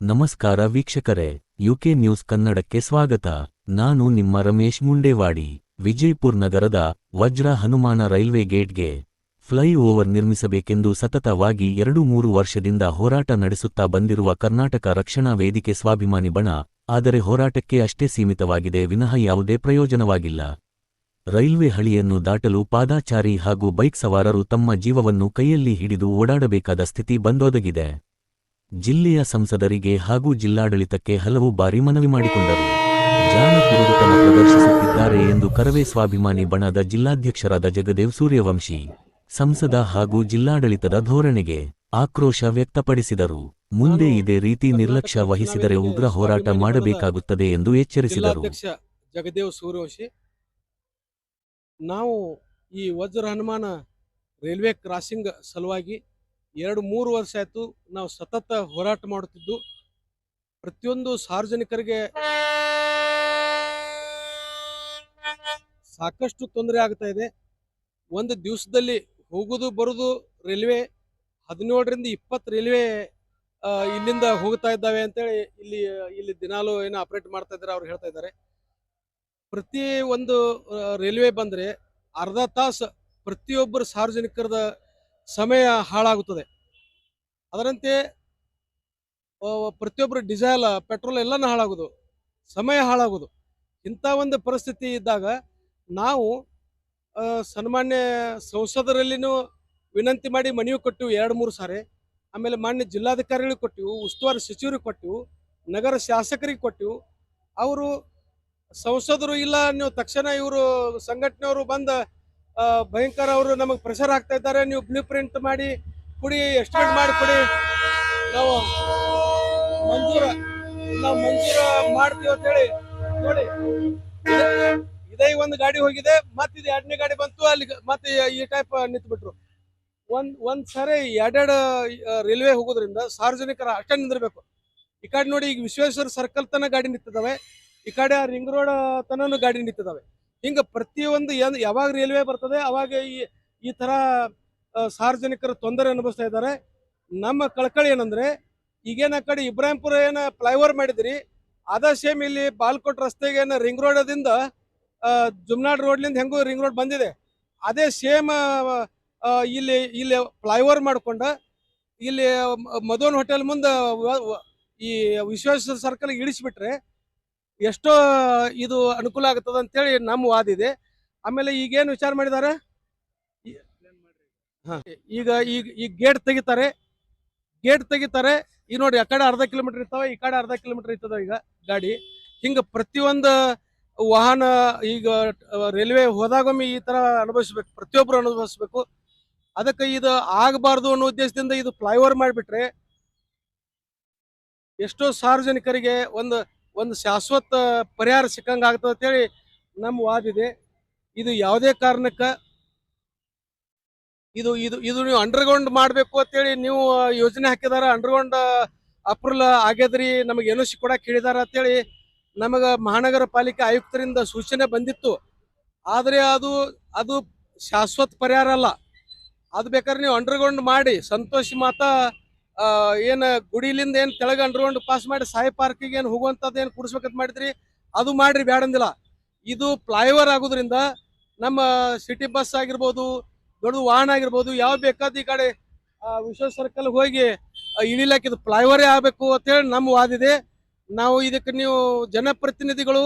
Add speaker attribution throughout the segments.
Speaker 1: ನಮಸ್ಕಾರ ವೀಕ್ಷಕರೇ, UK news ಕನ್ನಡಕ್ಕೆ ಸ್ವಾಗತ. ನಾನು ನಿಮ್ಮ ರಮೇಶ್ ಮುಂಡೇವಾಡಿ. ವಿಜಯಪುರ್ ನಗರದ ವಜ್ರ ಹನುಮಾನ ರೈಲ್ವೆ ಗೇಟ್ಗೆ ಫ್ಲೈಓವರ್ ನಿರ್ಮಿಸಬೇಕೆಂದು ಸತತವಾಗಿ ಎರಡು ಮೂರು ವರ್ಷದಿಂದ ಹೋರಾಟ ನಡೆಸುತ್ತಾ ಬಂದಿರುವ ಕರ್ನಾಟಕ ರಕ್ಷಣಾ ವೇದಿಕೆ ಸ್ವಾಭಿಮಾನಿ ಬಣ, ಆದರೆ ಹೋರಾಟಕ್ಕೆ ಅಷ್ಟೇ ಸೀಮಿತವಾಗಿದೆ, ವಿನಃ ಯಾವುದೇ ಪ್ರಯೋಜನವಾಗಿಲ್ಲ. ರೈಲ್ವೆ ಹಳಿಯನ್ನು ದಾಟಲು ಪಾದಾಚಾರಿ ಹಾಗೂ ಬೈಕ್ ಸವಾರರು ತಮ್ಮ ಜೀವವನ್ನು ಕೈಯಲ್ಲಿ ಹಿಡಿದು ಓಡಾಡಬೇಕಾದ ಸ್ಥಿತಿ ಬಂದೊದಗಿದೆ. ಜಿಲ್ಲೆಯ ಸಂಸದರಿಗೆ ಹಾಗೂ ಜಿಲ್ಲಾಡಳಿತಕ್ಕೆ ಹಲವು ಬಾರಿ ಮನವಿ ಮಾಡಿಕೊಂಡರು. ಜಾಣ ಕುರುಡುತನ ಪ್ರದರ್ಶಿಸುತ್ತಿದ್ದಾರೆ ಎಂದು ಕರವೇ ಸ್ವಾಭಿಮಾನಿ ಬಣದ ಜಿಲ್ಲಾಧ್ಯಕ್ಷರಾದ ಜಗದೇವ್ ಸೂರ್ಯವಂಶಿ, ಸಂಸದ ಹಾಗೂ ಜಿಲ್ಲಾಡಳಿತದ ಧೋರಣೆಗೆ ಆಕ್ರೋಶ ವ್ಯಕ್ತಪಡಿಸಿದರು. ಮುಂದೆ ಇದೇ ರೀತಿ ನಿರ್ಲಕ್ಷ್ಯ ವಹಿಸಿದರೆ ಉಗ್ರ ಹೋರಾಟ ಮಾಡಬೇಕಾಗುತ್ತದೆ ಎಂದು ಎಚ್ಚರಿಸಿದರು.
Speaker 2: ಜಗದೇವ್ ಸೂರ್ಯವಂಶಿ ನಾವು ಈ ವಜ್ರ ಹನುಮಾನ ರೈಲ್ವೆ ಕ್ರಾಸಿಂಗ್ ಸಲುವಾಗಿ ಎರಡು ಮೂರು ವರ್ಷ ಆಯಿತು ನಾವು ಸತತ ಹೋರಾಟ ಮಾಡುತ್ತಿದ್ದು, ಪ್ರತಿಯೊಂದು ಸಾರ್ವಜನಿಕರಿಗೆ ಸಾಕಷ್ಟು ತೊಂದರೆ ಆಗ್ತಾ ಇದೆ. ಒಂದು ದಿವಸದಲ್ಲಿ ಹೋಗುದು ಬರೋದು ರೈಲ್ವೆ ಹದಿನೇಳರಿಂದ ಇಪ್ಪತ್ತು ರೈಲ್ವೆ ಇಲ್ಲಿಂದ ಹೋಗ್ತಾ ಇದ್ದಾವೆ ಅಂತೇಳಿ ಇಲ್ಲಿ ಇಲ್ಲಿ ದಿನಾಲು ಏನೋ ಆಪರೇಟ್ ಮಾಡ್ತಾ ಇದ್ದಾರೆ, ಅವ್ರು ಹೇಳ್ತಾ ಇದ್ದಾರೆ. ಪ್ರತಿ ಒಂದು ರೈಲ್ವೆ ಬಂದರೆ ಅರ್ಧ ತಾಸು ಪ್ರತಿಯೊಬ್ಬರು ಸಾರ್ವಜನಿಕರದ ಸಮಯ ಹಾಳಾಗುತ್ತದೆ. ಅದರಂತೆ ಪ್ರತಿಯೊಬ್ಬರು ಡೀಸೆಲ್, ಪೆಟ್ರೋಲ್ ಎಲ್ಲನೂ ಹಾಳಾಗೋದು, ಸಮಯ ಹಾಳಾಗೋದು. ಇಂಥ ಒಂದು ಪರಿಸ್ಥಿತಿ ಇದ್ದಾಗ ನಾವು ಸನ್ಮಾನ್ಯ ಸಂಸದರಲ್ಲಿನೂ ವಿನಂತಿ ಮಾಡಿ ಮನವಿ ಕೊಟ್ಟಿವು ಎರಡು, ಮೂರು ಸಾರಿ. ಆಮೇಲೆ ಮಾನ್ಯ ಜಿಲ್ಲಾಧಿಕಾರಿಗಳಿಗೆ ಕೊಟ್ಟಿವು, ಉಸ್ತುವಾರಿ ಸಚಿವರಿಗೆ ಕೊಟ್ಟಿವು, ನಗರ ಶಾಸಕರಿಗೆ ಕೊಟ್ಟಿವು. ಅವರು ಸಂಸದರು ಇಲ್ಲ ನೀವು ತಕ್ಷಣ ಇವರು ಸಂಘಟನೆಯವರು ಬಂದ ಭಯಂಕರ ಅವರು ನಮಗೆ ಪ್ರೆಷರ್ ಆಗ್ತಾ ಇದ್ದಾರೆ. ನೀವು ಬ್ಲೂ ಪ್ರಿಂಟ್ ಮಾಡಿ ಕೊಡಿ ಎಸ್ಟಿಮೇಟ್ ಮಾಡಿ ಕೊಡಿ. ನಾವು ಮಂಜೂರ ನಾವು ಮಂಜೂರ ಮಾಡ್ತೀವಿ ಅಂತ ಹೇಳಿ, ನೋಡಿ, ಇದೇ- ಒಂದು ಗಾಡಿ ಹೋಗಿದೆ ಮತ್ತೆ ಇದು ಎರಡನೇ ಗಾಡಿ ಬಂತು ಅಲ್ಲಿ ಮತ್ತೆ ಈ ಟೈಪ್ ನಿಂತು ಬಿಟ್ರು ಒಂದ್ ಒಂದ್ ಸಾರಿ ಎರಡೆರಡು ರೈಲ್ವೆ ಹೋಗೋದ್ರಿಂದ ಸಾರ್ವಜನಿಕರ ಅಷ್ಟೇ ನಿಂದಿರ್ಬೇಕು. ಈ ಕಡೆ ನೋಡಿ, ಈಗ ವಿಶ್ವೇಶ್ವರ ಸರ್ಕಲ್ ತನ ಗಾಡಿ ನಿಂತಿದ್ದಾವೆ. ಈ ಕಡೆ ರಿಂಗ್ ರೋಡ್ ತನನು ಗಾಡಿ ನಿಂತಿದ್ದಾವೆ ಹಿಂಗ ಪ್ರತಿಯೊಂದು ಯಾವಾಗ ರೈಲ್ವೆ ಬರ್ತದೆ, ಅವಾಗ ಈ ಈ ತರ ಸಾರ್ವಜನಿಕರು ತೊಂದರೆ ಅನುಭವಿಸ್ತಾ ಇದ್ದಾರೆ. ನಮ್ಮ ಕಳಕಳಿ ಏನಂದ್ರೆ, ಈಗೇನ ಕಡೆ ಇಬ್ರಾಹಿಂಪುರ ಏನ ಫ್ಲೈಓವರ್ ಮಾಡಿದ್ರಿ, ಅದ ಸೇಮ್ ಇಲ್ಲಿ ಬಾಲ್ಕೋಟ್ ರಸ್ತೆಗೆ ಏನ ರಿಂಗ್ ರೋಡದಿಂದ ಜುಮ್ನಾಡ್ ರೋಡ್ಲಿಂದ ಹೆಂಗೋ ರಿಂಗ್ ರೋಡ್ ಬಂದಿದೆ. ಅದೇ ಸೇಮ್ ಇಲ್ಲಿ ಇಲ್ಲಿ ಫ್ಲೈಓವರ್ ಮಾಡ್ಕೊಂಡ, ಇಲ್ಲಿ ಮಧೋನ್ ಹೋಟೆಲ್ ಮುಂದೆ ಈ ವಿಶ್ವೇಶ್ವರ ಸರ್ಕಲ್ ಇಳಿಸ್ಬಿಟ್ರೆ ಎಷ್ಟೋ ಇದು ಅನುಕೂಲ ಆಗ್ತದ ಅಂತೇಳಿ ನಮ್ಮ ವಾದ ಇದೆ. ಆಮೇಲೆ ಈಗೇನು ವಿಚಾರ ಮಾಡಿದ್ದಾರೆ ಈಗ ಈಗ ಈಗ ಗೇಟ್ ತೆಗಿತಾರೆ. ಗೇಟ್ ತೆಗಿತಾರೆ. ಈ ನೋಡಿ, ಆ ಕಡೆ ಅರ್ಧ ಕಿಲೋಮೀಟರ್ ಇರ್ತಾವೆ, ಈ ಕಡೆ ಅರ್ಧ ಕಿಲೋಮೀಟರ್ ಇರ್ತದ ಈಗ ಗಾಡಿ. ಹಿಂಗ ಪ್ರತಿಯೊಂದು ವಾಹನ ಈಗ ರೈಲ್ವೆ ಹೋದಾಗೊಮ್ಮೆ ಈ ತರ ಅನುಭವಿಸ್ಬೇಕು ಪ್ರತಿಯೊಬ್ಬರು ಅನುಭವಿಸ್ಬೇಕು. ಅದಕ್ಕೆ ಇದು ಆಗಬಾರ್ದು ಅನ್ನೋ ಉದ್ದೇಶದಿಂದ ಇದು ಫ್ಲೈಓವರ್ ಮಾಡಿಬಿಟ್ರೆ ಎಷ್ಟೋ ಸಾರ್ವಜನಿಕರಿಗೆ ಒಂದು ಒಂದು ಶಾಶ್ವತ ಪರಿಹಾರ ಸಿಕ್ಕಂಗೆ ಆಗ್ತದೆ ಅಂತೇಳಿ ನಮ್ಮ ವಾದ ಇದೆ. ಯಾವುದೇ ಕಾರಣಕ್ಕ ಇದು ಇದು ಇದು ನೀವು ಅಂಡರ್ಗ್ರೌಂಡ್ ಮಾಡಬೇಕು ಅಂತೇಳಿ ನೀವು ಯೋಜನೆ ಹಾಕಿದಾರ ಅಂಡರ್ಗ್ರೌಂಡ್ ಅಪ್ರೂವಲ್ ಆಗ್ಯದ್ರಿ, ನಮಗೆ ಏನೋ ಕೊಡಕ್ಕೆ ಹೇಳಿದಾರ ಅಂತೇಳಿ ನಮಗೆ ಮಹಾನಗರ ಪಾಲಿಕೆ ಆಯುಕ್ತರಿಂದ ಸೂಚನೆ ಬಂದಿತ್ತು. ಆದರೆ ಅದು ಅದು ಶಾಶ್ವತ ಪರಿಹಾರ ಅಲ್ಲ. ಅದು ಬೇಕಾದ್ರೆ ನೀವು ಅಂಡರ್ಗ್ರೌಂಡ್ ಮಾಡಿ, ಸಂತೋಷ ಮಾತಾ ಏನ್ ಗುಡಿಲಿಂದ ಏನ್ ತೆಳಗ ಅಂಡರ್ಗ್ರೌಂಡ್ ಪಾಸ್ ಮಾಡಿ ಸಾಯಿ ಪಾರ್ಕಿಗೆ ಏನ್ ಹೋಗುವಂತದ್ದು ಏನ್ ಕುಡಿಸ್ಬೇಕಂತ ಮಾಡಿದ್ರಿ? ಅದು ಮಾಡ್ರಿ, ಬ್ಯಾಡಂದಿಲ್ಲ. ಇದು ಫ್ಲೈಓವರ್ ಆಗೋದ್ರಿಂದ ನಮ್ಮ ಸಿಟಿ ಬಸ್ ಆಗಿರ್ಬೋದು ದೊಡ್ಡ ವಾಹನ ಆಗಿರ್ಬೋದು ಯಾವ ಬೇಕಾದ ಈ ಕಡೆ ವಿಶ್ವ ಸರ್ಕಲ್ ಹೋಗಿ ಇಳಿಲಕ್ಕೆ ಇದು ಫ್ಲೈಓವರೇ ಆಗಬೇಕು ಅಂತೇಳಿ ನಮ್ಮ ವಾದಿದೆ ನಾವು ಇದಕ್ಕೆ ನೀವು ಜನಪ್ರತಿನಿಧಿಗಳು,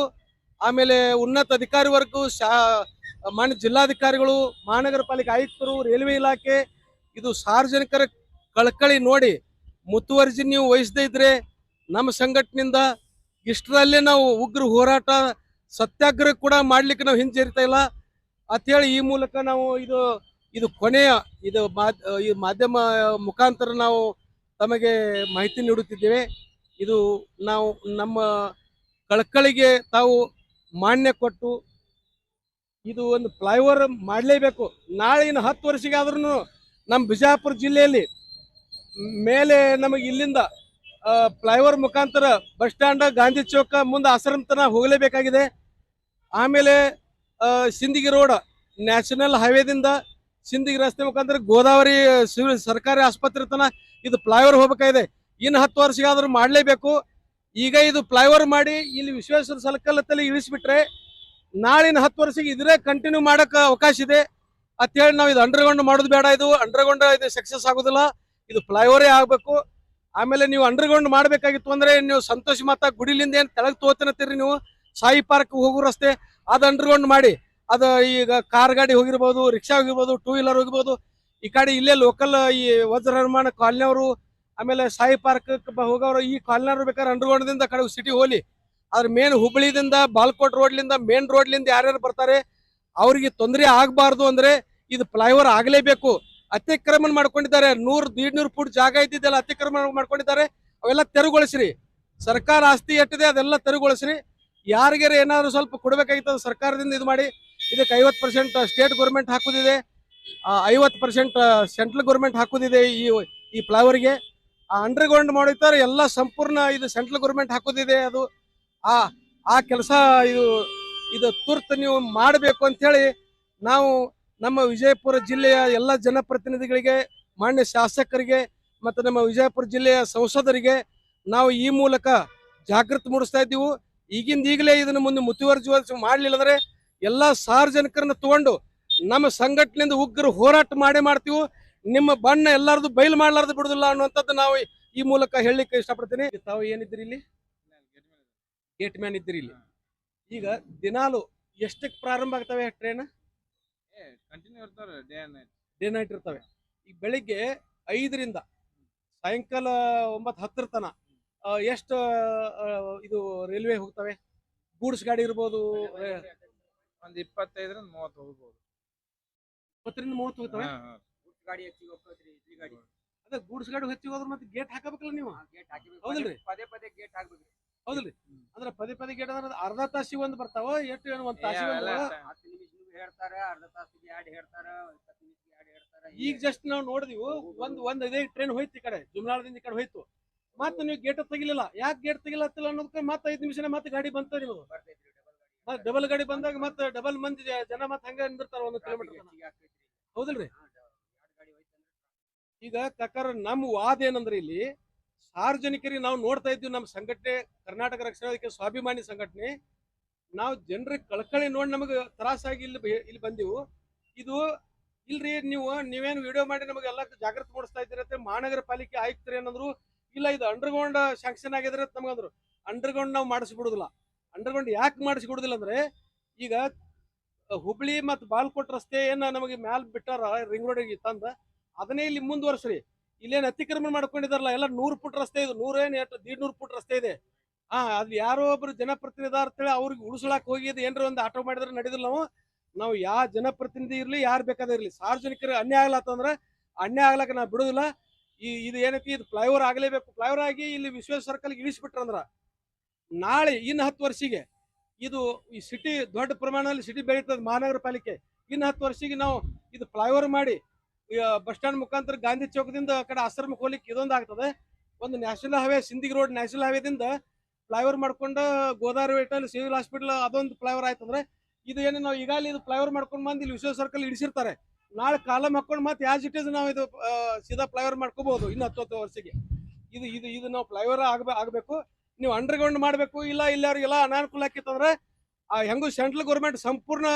Speaker 2: ಆಮೇಲೆ ಉನ್ನತ ಅಧಿಕಾರಿ ವರ್ಗು, ಶಾ, ಮಾನ್ಯ ಜಿಲ್ಲಾಧಿಕಾರಿಗಳು ಮಹಾನಗರ ಪಾಲಿಕೆ ಆಯುಕ್ತರು, ರೈಲ್ವೆ ಇಲಾಖೆ, ಇದು ಸಾರ್ವಜನಿಕರ ಕಳಕಳಿ ನೋಡಿ ಮುತುವರ್ಜಿ ನೀವು ವಹಿಸದೇ ಇದ್ರೆ ನಮ್ಮ ಸಂಘಟನೆಯಿಂದ ಇಷ್ಟರಲ್ಲೇ ನಾವು ಉಗ್ರ ಹೋರಾಟ ಸತ್ಯಾಗ್ರಹ ಕೂಡ ಮಾಡ್ಲಿಕ್ಕೆ ನಾವು ಹಿಂಜರಿತಾ ಇಲ್ಲ. ಅಂತೇಳಿ ಈ ಮೂಲಕ ನಾವು ಇದು ಇದು ಕೊನೆಯ, ಇದು ಈ ಮಾಧ್ಯಮ ಮುಖಾಂತರ ನಾವು ತಮಗೆ ಮಾಹಿತಿ ನೀಡುತ್ತಿದ್ದೇವೆ. ಇದು ನಾವು ನಮ್ಮ ಕಳಕಳಿಗೆ ತಾವು ಮಾನ್ಯ ಕೊಟ್ಟು ಇದು ಒಂದು ಫ್ಲೈಓವರ್ ಮಾಡಲೇಬೇಕು. ನಾಳೆ ಇನ್ನು ಹತ್ತು ವರ್ಷಗಾದ್ರೂ ನಮ್ಮ ಬಿಜಾಪುರ ಜಿಲ್ಲೆಯಲ್ಲಿ ಮೇಲೆ ನಮಗೆ ಇಲ್ಲಿಂದ ಫ್ಲೈಓವರ್ ಮುಖಾಂತರ ಬಸ್ ಸ್ಟ್ಯಾಂಡ್, ಗಾಂಧಿ ಚೌಕ ಮುಂದೆ ಆಶ್ರಮ ತನ ಹೋಗಲೇಬೇಕಾಗಿದೆ. ಆಮೇಲೆ ಸಿಂದಗಿ ರೋಡ್, ನ್ಯಾಷನಲ್ ಹೈವೇದಿಂದ ಸಿಂದಗಿ ರಸ್ತೆ ಮುಖಾಂತರ ಗೋದಾವರಿ ಸರ್ಕಾರಿ ಆಸ್ಪತ್ರೆ ತನ ಇದು ಫ್ಲೈಓವರ್ ಹೋಗಬೇಕಾಗಿದೆ. ಇನ್ನು ಹತ್ತು ವರ್ಷಗಾದ್ರೂ ಮಾಡಲೇಬೇಕು. ಈಗ ಇದು ಫ್ಲೈಓವರ್ ಮಾಡಿ ಇಲ್ಲಿ ವಿಶ್ವೇಶ್ವರ ಸರ್ಕಲ್ ತಲೆ ನಾಳಿನ ಹತ್ತು ವರ್ಷಕ್ಕೆ ಇದ್ರೆ ಕಂಟಿನ್ಯೂ ಮಾಡೋಕೆ ಅವಕಾಶ ಇದೆ. ಅಂತೇಳಿ ನಾವು ಇದು ಅಂಡರ್ಗ್ರೌಂಡ್ ಮಾಡೋದು ಬೇಡ ಇದು. ಅಂಡರ್ಗ್ರೌಂಡ್ ಇದು ಸಕ್ಸಸ್ ಆಗೋದಿಲ್ಲ. ಇದು ಫ್ಲೈಓವರೇ ಆಗ್ಬೇಕು. ಆಮೇಲೆ ನೀವು ಅಂಡರ್ಗ್ರೌಂಡ್ ಮಾಡಬೇಕಾಗಿತ್ತು ಅಂದ್ರೆ ನೀವು ಸಂತೋಷ ಮಾತಾ ಗುಡಿಲಿಂದ ಏನ್ ತೆಳಗ್ ತೋತನತ್ತೀರಿ ನೀವು? ಸಾಯಿ ಪಾರ್ಕ್ ಹೋಗೋ ರಸ್ತೆ, ಅದು ಅಂಡರ್ಗ್ರೌಂಡ್ ಮಾಡಿ. ಅದ ಈಗ ಕಾರ್ ಗಾಡಿ ಹೋಗಿರ್ಬೋದು, ರಿಕ್ಷಾ ಹೋಗಿರ್ಬೋದು, ಟೂ ವೀಲರ್ ಹೋಗಿರ್ಬೋದು. ಈ ಕಡೆ ಇಲ್ಲೇ ಲೋಕಲ್ ಈ ವಜ್ರ ನಿರ್ಮಾಣ ಆಮೇಲೆ ಸಾಯಿ ಪಾರ್ಕ್ ಹೋಗೋರು, ಈ ಕಾಲನಿಯವರು ಬೇಕಾದ್ರೆ ಅಂಡರ್ಗ್ರೌಂಡ್ದಿಂದ ಕಡೆ ಸಿಟಿ ಹೋಲಿ ಆದ್ರೆ ಮೇನ್ ಹುಬ್ಬಳ್ಳಿದಿಂದ ಬಾಲ್ಕೋಟ್ ರೋಡ್ಲಿಂದ ಮೇನ್ ರೋಡ್ಲಿಂದ ಯಾರ್ಯಾರು ಬರ್ತಾರೆ, ಅವ್ರಿಗೆ ತೊಂದರೆ ಆಗಬಾರ್ದು ಅಂದ್ರೆ ಇದು ಫ್ಲೈಓವರ್ ಆಗಲೇಬೇಕು. ಅತಿಕ್ರಮಣ ಮಾಡ್ಕೊಂಡಿದ್ದಾರೆ. ನೂರ್ ನೂರು ಫುಟ್ ಜಾಗ ಇದ್ದಿದ್ದೆಲ್ಲ ಅತಿಕ್ರಮಣ ಮಾಡ್ಕೊಂಡಿದ್ದಾರೆ. ಅವೆಲ್ಲ ತೆರವುಗೊಳಿಸ್ರಿ. ಸರ್ಕಾರ ಆಸ್ತಿ ಎಟ್ಟಿದೆ, ಅದೆಲ್ಲ ತೆರವುಗೊಳಿಸ್ರಿ. ಯಾರಿಗಾರ ಏನಾದ್ರು ಸ್ವಲ್ಪ ಕೊಡ್ಬೇಕಾಗಿತ್ತು ಸರ್ಕಾರದಿಂದ ಇದು ಮಾಡಿ. ಇದಕ್ಕೆ ಐವತ್ತು ಪರ್ಸೆಂಟ್ ಸ್ಟೇಟ್ ಗೌರ್ಮೆಂಟ್ ಹಾಕೋದಿದೆ. ಐವತ್ತು ಪರ್ಸೆಂಟ್ ಸೆಂಟ್ರಲ್ ಗೌರ್ಮೆಂಟ್ ಹಾಕೋದಿದೆ ಈ ಈ ಫ್ಲವರ್ಗೆ ಆ ಅಂಡರ್ಗ್ರೌಂಡ್ ಮಾಡಿರ್ತಾರೆ. ಎಲ್ಲ ಸಂಪೂರ್ಣ ಇದು ಸೆಂಟ್ರಲ್ ಗೌರ್ಮೆಂಟ್ ಹಾಕೋದಿದೆ ಅದು. ಆ ಆ ಕೆಲಸ ಇದು ಇದು ತುರ್ತು ನೀವು ಮಾಡಬೇಕು ಅಂತೇಳಿ ನಾವು ನಮ್ಮ ವಿಜಯಪುರ ಜಿಲ್ಲೆಯ ಎಲ್ಲ ಜನಪ್ರತಿನಿಧಿಗಳಿಗೆ, ಮಾನ್ಯ ಶಾಸಕರಿಗೆ ಮತ್ತು ನಮ್ಮ ವಿಜಯಪುರ ಜಿಲ್ಲೆಯ ಸಂಸದರಿಗೆ ನಾವು ಈ ಮೂಲಕ ಜಾಗೃತಿ ಮೂಡಿಸ್ತಾ ಇದ್ದೀವಿ. ಈಗಿಂದ ಈಗಲೇ ಇದನ್ನು ಮುಂದೆ ಮುತುವರ್ಜಿ ಮಾಡಲಿಲ್ಲ ಅಂದ್ರೆ ಎಲ್ಲ ಸಾರ್ವಜನಿಕರನ್ನ ತಗೊಂಡು ನಮ್ಮ ಸಂಘಟನೆಯಿಂದ ಉಗ್ರರು ಹೋರಾಟ ಮಾಡೇ ಮಾಡ್ತೀವಿ. ನಿಮ್ಮ ಬಣ್ಣ ಎಲ್ಲರದು ಬಯಲು ಮಾಡ್ಲಾರ್ದು ಬಿಡುದಿಲ್ಲ ಅನ್ನುವಂಥದ್ದು ನಾವು ಈ ಮೂಲಕ ಹೇಳಲಿಕ್ಕೆ ಇಷ್ಟಪಡ್ತೀನಿ. ತಾವು ಏನಿದ್ದೀರಿ ಇಲ್ಲಿ? ಗೇಟ್ ಮ್ಯಾನ್ ಇದ್ದೀರಿ ಇಲ್ಲಿ. ಈಗ ದಿನಾಲು ಎಷ್ಟಕ್ಕೆ ಪ್ರಾರಂಭ ಆಗ್ತವೆ ಟ್ರೈನ್?
Speaker 3: ಕಂಟಿನ್ಯೂ ಇರ್ತಾರೆ day and night
Speaker 2: day night ಇರ್ತವೆ. ಈಗ ಬೆಳಿಗ್ಗೆ ಐದರಿಂದ ಸಾಯಂಕಾಲ ಒಂಬತ್ತು ಹತ್ತರ ತನ ಆ, ಎಷ್ಟು ಇದು ರೈಲ್ವೆ ಹೋಗ್ತವೆ? ಗೂಡ್ಸ್ ಗಾಡಿ ಇರ್ಬೋದು
Speaker 3: ಒಂದು ಇಪ್ಪತ್ತೈದರಿಂದ ಮೂವತ್ತು ಹೋಗ್ಬೋದು.
Speaker 2: ಇಪ್ಪತ್ತರಿಂದ ಮೂವತ್ತು ಹೋಗ್ತವೆ.
Speaker 4: ಗಾಡಿ ಹೆಚ್ಚಿಗೆ ಹೋಗ್ತೈತ್ರಿ ಇಡ್ಲಿ ಗಾಡಿ.
Speaker 2: ಅದೇ ಗೂಡ್ಸ್ ಗಾಡಿ ಹೆಚ್ಚಿಗೆ ಹೋದ್ರೆ ಮತ್ತೆ ಗೇಟ್ ಹಾಕಬೇಕಲ್ಲ ನೀವು?
Speaker 4: ಗೇಟ್ ಹಾಕಿಬೇಕು.
Speaker 2: ಹೌದಲ್ರಿ?
Speaker 4: ಪದೇ ಪದೇ ಗೇಟ್ ಹಾಕ್ಬೇಕ್ರಿ
Speaker 2: ಹೌದಲ್ರಿ? ಅಂದ್ರೆ ಪದೇ ಪದೇ ಗೇಟ್ ಅಂದ್ರೆ ಅರ್ಧ ತಾಸಿಗೆ ಒಂದು ಬರ್ತಾವ ಎಷ್ಟು ಏನು ಒಂದು ತಾಸಿಗೆ ಒಂದು
Speaker 4: ಹತ್ತು ನಿಮಿಷ ಹೇಳ್ತಾರ ಅರ್ಧ ತಾಸಿಗೆ ಎರಡು ಹೇಳ್ತಾರ ಇಪ್ಪತ್ತು ನಿಮಿಷ ಎರಡು ಹೇಳ್ತಾರ.
Speaker 2: ಈಗ ಜಸ್ಟ್ ನಾವು ನೋಡಿದ್ವಿ ಒಂದ್ ಒಂದ್ ಇದೇ ಟ್ರೈನ್ ಹೋಯ್ತು ಈ ಕಡೆ ಜುಮ್ನಾಳದಿಂದ ಈ ಕಡೆ ಹೋಯ್ತು. ಮತ್ತೆ ನೀವು ಗೇಟ್ ತೆಗಿಲಿಲ್ಲ. ಯಾಕೆ ಗೇಟ್ ತೆಗಿಲತ್ತಿಲ್ಲ ಅನ್ನೋದಕ್ಕೆ ಮತ್ತೆ ಐದು ನಿಮಿಷನೇ ಮತ್ತೆ ಗಾಡಿ ಬಂತ ನೀವು
Speaker 4: ಬರ್ತೈತ್ರಿ ಡಬಲ್ ಗಾಡಿ
Speaker 2: ಮತ್ತೆ ಡಬಲ್ ಗಾಡಿ ಬಂದಾಗ ಮತ್ತೆ ಡಬಲ್ ಮಂದಿ ಜ- ಜನ ಮತ್ತೆ ಹಂಗ ನಿಂದಿರ್ತಾರ ಒಂದು ಕಿಲೋಮೀಟರ್ ಹೌದಲ್ರಿ? ಈಗ ಕಕ್ಕರ್ ನಮ್ಮ ವಾದ ಏನಂದ್ರೆ ಇಲ್ಲಿ ಸಾರ್ವಜನಿಕರಿಗೆ ನಾವು ನೋಡ್ತಾ ಇದ್ದೀವಿ ನಮ್ಮ ಸಂಘಟನೆ ಕರ್ನಾಟಕ ರಕ್ಷಣಾ ವೇದಿಕೆ ಸ್ವಾಭಿಮಾನಿ ಸಂಘಟನೆ ನಾವು ಜನರಿಗೆ ಕಳ್ಕಳಿ ನೋಡಿ ನಮಗೆ ತ್ರಾಸಾಗಿ ಇಲ್ಲಿ ಇಲ್ಲಿ ಬಂದಿವು. ಇದು ಇಲ್ರಿ, ನೀವು ನೀವೇನು ವಿಡಿಯೋ ಮಾಡಿ ನಮಗೆ ಎಲ್ಲ ಜಾಗೃತಿ ಮೂಡಿಸ್ತಾ ಇದ್ದೀರಂತೆ ಮಹಾನಗರ ಪಾಲಿಕೆ ಆಯುಕ್ತರು ಏನಂದ್ರು, ಇಲ್ಲ ಇದು ಅಂಡರ್ಗ್ರೌಂಡ್ ಶಾಂಕ್ಷನ್ ಆಗಿದ್ರೆ ನಮಗಂದ್ರು ಅಂಡರ್ಗ್ರೌಂಡ್ ನಾವು ಮಾಡಿಸ್ಬಿಡುದಿಲ್ಲ. ಅಂಡರ್ಗ್ರೌಂಡ್ ಯಾಕೆ ಮಾಡಿಸ್ಬಿಡುದಿಲ್ಲ ಅಂದ್ರೆ, ಈಗ ಹುಬ್ಳಿ ಮತ್ತು ಬಾಲ್ಕೋಟ್ ರಸ್ತೆ ಏನ ನಮಗೆ ಮ್ಯಾಲ್ ಬಿಟ್ಟಾರ ರಿಂಗ್ ರೋಡಿಗೆ ತಂದ, ಅದನ್ನೇ ಇಲ್ಲಿ ಮುಂದುವರ್ಸ್ರಿ. ಇಲ್ಲೇನು ಅತಿಕ್ರಮಣ ಮಾಡ್ಕೊಂಡಿದಾರಲ್ಲ, ಎಲ್ಲ ನೂರು ಫುಟ್ ರಸ್ತೆ ಇದು, ನೂರೇನು ಎಷ್ಟು ದೀಡ್ ನೂರು ಫುಟ್ ರಸ್ತೆ ಇದೆ. ಹಾ ಅದ್ ಯಾರೋ ಒಬ್ರು ಜನಪ್ರತಿನಿಧಿ ಅಂತೇಳಿ ಅವ್ರಿಗೆ ಉಳಿಸ್ಲಾಕ್ ಹೋಗಿದ್ ಏನ್ರ ಒಂದು ಆಟೋ ಮಾಡಿದ್ರೆ ನಡೆದಿಲ್ಲ ನಾವು ನಾವು ಯಾವ ಜನಪ್ರತಿನಿಧಿ ಇರ್ಲಿ, ಯಾರು ಬೇಕಾದ್ರೆ ಇರ್ಲಿ. ಸಾರ್ವಜನಿಕರಿಗೆ ಅನ್ಯಾಯ ಆಗ್ಲತ್ತಂದ್ರ ಅನ್ಯಾಯ ಆಗ್ಲಕ್ಕ ನಾವು ಬಿಡುದಿಲ್ಲ. ಈ ಇದು ಏನೈತಿ, ಇದು ಫ್ಲೈಓವರ್ ಆಗಲೇಬೇಕು. ಫ್ಲೈಓವರ್ ಆಗಿ ಇಲ್ಲಿ ವಿಶ್ವೇಶ್ವರ ಸರ್ಕಲ್ ಇಳಿಸ್ಬಿಟ್ರಂದ್ರ ನಾಳೆ, ಇನ್ನು ಹತ್ತು ವರ್ಷಿಗೆ ಇದು ಈ ಸಿಟಿ ದೊಡ್ಡ ಪ್ರಮಾಣದಲ್ಲಿ ಸಿಟಿ ಬೆಳೀತದೆ, ಮಹಾನಗರ ಪಾಲಿಕೆ. ಇನ್ನು ಹತ್ತು ವರ್ಷಿಗೆ ನಾವು ಇದು ಫ್ಲೈಓವರ್ ಮಾಡಿ ಬಸ್ ಸ್ಟ್ಯಾಂಡ್ ಮುಖಾಂತರ ಗಾಂಧಿ ಚೌಕದಿಂದ ಆ ಕಡೆ ಆಶ್ರಮಕ್ಕೆ ಹೋಗ್ಲಿಕ್ಕೆ ಇದೊಂದು ಆಗ್ತದೆ. ಒಂದು national highway Sindagi road national ಹೈವೇದಿಂದ flyover ಮಾಡ್ಕೊಂಡು ಗೋದಾವರಿ ವೇಟಲ್ ಸಿವಿಲ್ ಹಾಸ್ಪಿಟಲ್ ಅದೊಂದು ಫ್ಲೈಓವರ್ ಆಯ್ತಂದ್ರೆ ಇದು ಏನು ನಾವು ಈಗಾಗಲೇ ಇದು ಫ್ಲೈಓವರ್ ಮಾಡ್ಕೊಂಡು ಬಂದು ಇಲ್ಲಿ ವಿಶ್ವ ಸರ್ಕಲ್ ಇಡಿಸಿರ್ತಾರೆ. ನಾಳೆ ಕಾಲಮ್ ಹಾಕೊಂಡು ಮತ್ತೆ ಯಾಸ್ ಇಟ್ ಇಸ್ ನಾವು ಇದು ಸೀದಾ ಫ್ಲೈಓವರ್ ಮಾಡ್ಕೋಬಹುದು ಇನ್ನು ಹತ್ತು ವರ್ಷಕ್ಕೆ ಇದು ಇದು ಇದು ನಾವು ಫ್ಲೈಓವರ್ ಆಗ್ಬೇ, ಆಗಬೇಕು. ನೀವು ಅಂಡರ್ಗ್ರೌಂಡ್ ಮಾಡಬೇಕು, ಇಲ್ಲ ಇಲ್ಲವ್ರಿಗೆಲ್ಲ ಅನಾನುಕೂಲ ಆಕಿತ್ತಂದ್ರೆ ಹೆಂಗು ಸೆಂಟ್ರಲ್ ಗೌರ್ಮೆಂಟ್ ಸಂಪೂರ್ಣ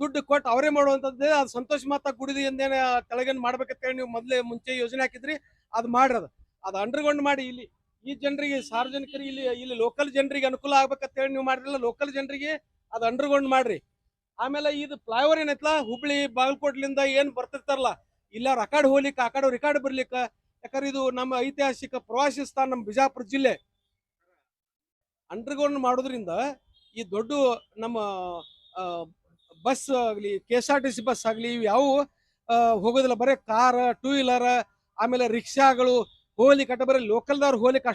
Speaker 2: ದುಡ್ಡು ಕೊಟ್ಟು ಅವರೇ ಮಾಡುವಂಥದ್ದೇ ಅದು ಸಂತೋಷ ಮಾತಾ ಗುಡಿದಿ ಎಂದೇನೆ ತೆಳಗೇನು ಮಾಡ್ಬೇಕಂತೇಳಿ ನೀವು ಮೊದಲೇ ಮುಂಚೆ ಯೋಜನೆ ಹಾಕಿದ್ರಿ, ಅದು ಮಾಡ್ರಿ ಅದು. ಅದು ಅಂಡರ್ಗ್ರೌಂಡ್ ಮಾಡಿ ಇಲ್ಲಿ. ಈ ಜನರಿಗೆ ಸಾರ್ವಜನಿಕರಿಗೆ ಇಲ್ಲಿ ಇಲ್ಲಿ ಲೋಕಲ್ ಜನರಿಗೆ ಅನುಕೂಲ ಆಗ್ಬೇಕಂತೇಳಿ ನೀವು ಮಾಡಿರಲ್ಲ ಲೋಕಲ್ ಜನರಿಗೆ ಅದು ಅಂಡರ್ಗ್ರೌಂಡ್ ಮಾಡ್ರಿ. ಆಮೇಲೆ ಇದು ಫ್ಲೈಓವರ್ ಏನೈತಲ್ಲ ಹುಬ್ಳಿ, ಬಾಗಲಕೋಟ್ಲಿಂದ ಏನ್ ಬರ್ತಿರ್ತಾರಲ್ಲ, ಇಲ್ಲ ರೆಕಾರ್ಡ್ ಹೋಗ್ಲಿಕ್ಕೆ, ಆ ಕಡೆ ರೆಕಾರ್ಡ್ ಬರ್ಲಿಕ್ಕ. ಯಾಕಂದ್ರೆ ಇದು ನಮ್ಮ ಐತಿಹಾಸಿಕ ಪ್ರವಾಸಿ ಸ್ಥಾನ ನಮ್ಮ ಬಿಜಾಪುರ ಜಿಲ್ಲೆ. ಅಂಡರ್ಗ್ರೌಂಡ್ ಮಾಡೋದ್ರಿಂದ ಈ ದೊಡ್ಡ ನಮ್ಮ ಬಸ್ ಆಗಲಿ K S R T C bus ಆಗಲಿ, ಇವು ಯಾವ ಹೋಗೋದಿಲ್ಲ. ಬರೀ ಕಾರ್ ಟೂ ವೀಲರ್ ಆಮೇಲೆ ರಿಕ್ಷಾಗಳು ಹೋಗ್ಲಿಕ್ಕೆ ಅಟ್ಟ ಬರೀ ಲೋಕಲ್ದವ್ರು ಹೋಗ್ಲಿಕ್ಕೆ